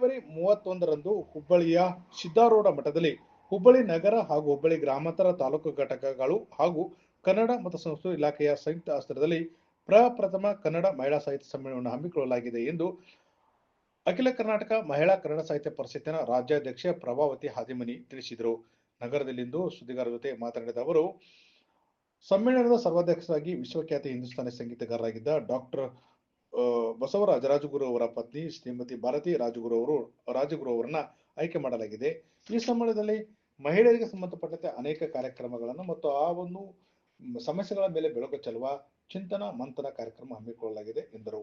February ಮೂವತ್ತೊಂದರಂದು ಹುಬ್ಬಳ್ಳಿಯ ಸಿದ್ದಾರೂಢ ಮಠದಲ್ಲಿ ಹುಬ್ಬಳ್ಳಿ ನಗರ ಹಾಗೂ ಹುಬ್ಬಳ್ಳಿ ಗ್ರಾಮಾಂತರ ತಾಲೂಕು ಘಟಕಗಳು ಹಾಗೂ ಕನ್ನಡ ಮತ್ತು ಸಂಸ್ಕೃತಿ ಇಲಾಖೆಯ ಸಂಯುಕ್ತ ಆಸ್ತ್ರದಲ್ಲಿ ಪ್ರಪ್ರಥಮ ಕನ್ನಡ ಮಹಿಳಾ ಸಾಹಿತ್ಯ ಸಮ್ಮೇಳನವನ್ನು ಹಮ್ಮಿಕೊಳ್ಳಲಾಗಿದೆ ಎಂದು ಅಖಿಲ ಕರ್ನಾಟಕ ಮಹಿಳಾ ಕನ್ನಡ ಸಾಹಿತ್ಯ ಪರಿಷತ್ತಿನ ರಾಜ್ಯಾಧ್ಯಕ್ಷ ಪ್ರಭಾವತಿ ಹಾದಿಮನಿ ತಿಳಿಸಿದರು. ನಗರದಲ್ಲಿಂದು ಸುದ್ದಿಗಾರರ ಜೊತೆ ಮಾತನಾಡಿದ ಅವರು, ಸಮ್ಮೇಳನದ ಸರ್ವಾಧ್ಯಕ್ಷರಾಗಿ ವಿಶ್ವಖ್ಯಾತ ಹಿಂದೂಸ್ತಾನಿ ಸಂಗೀತಗಾರರಾಗಿದ್ದ ಡಾಕ್ಟರ್ ಬಸವರಾಜ ರಾಜಗುರು ಅವರ ಪತ್ನಿ ಶ್ರೀಮತಿ ಭಾರತಿ ರಾಜಗುರು ಅವರು ರಾಜಗುರು ಅವರನ್ನ ಆಯ್ಕೆ ಮಾಡಲಾಗಿದೆ. ಈ ಸಮ್ಮೇಳನದಲ್ಲಿ ಮಹಿಳೆಯರಿಗೆ ಸಂಬಂಧಪಟ್ಟಂತೆ ಅನೇಕ ಕಾರ್ಯಕ್ರಮಗಳನ್ನು ಮತ್ತು ಆ ಒಂದು ಸಮಸ್ಯೆಗಳ ಮೇಲೆ ಬೆಳಕು ಚೆಲ್ಲುವ ಚಿಂತನ, ಮಂಥನ ಕಾರ್ಯಕ್ರಮ ಹಮ್ಮಿಕೊಳ್ಳಲಾಗಿದೆ ಎಂದರು.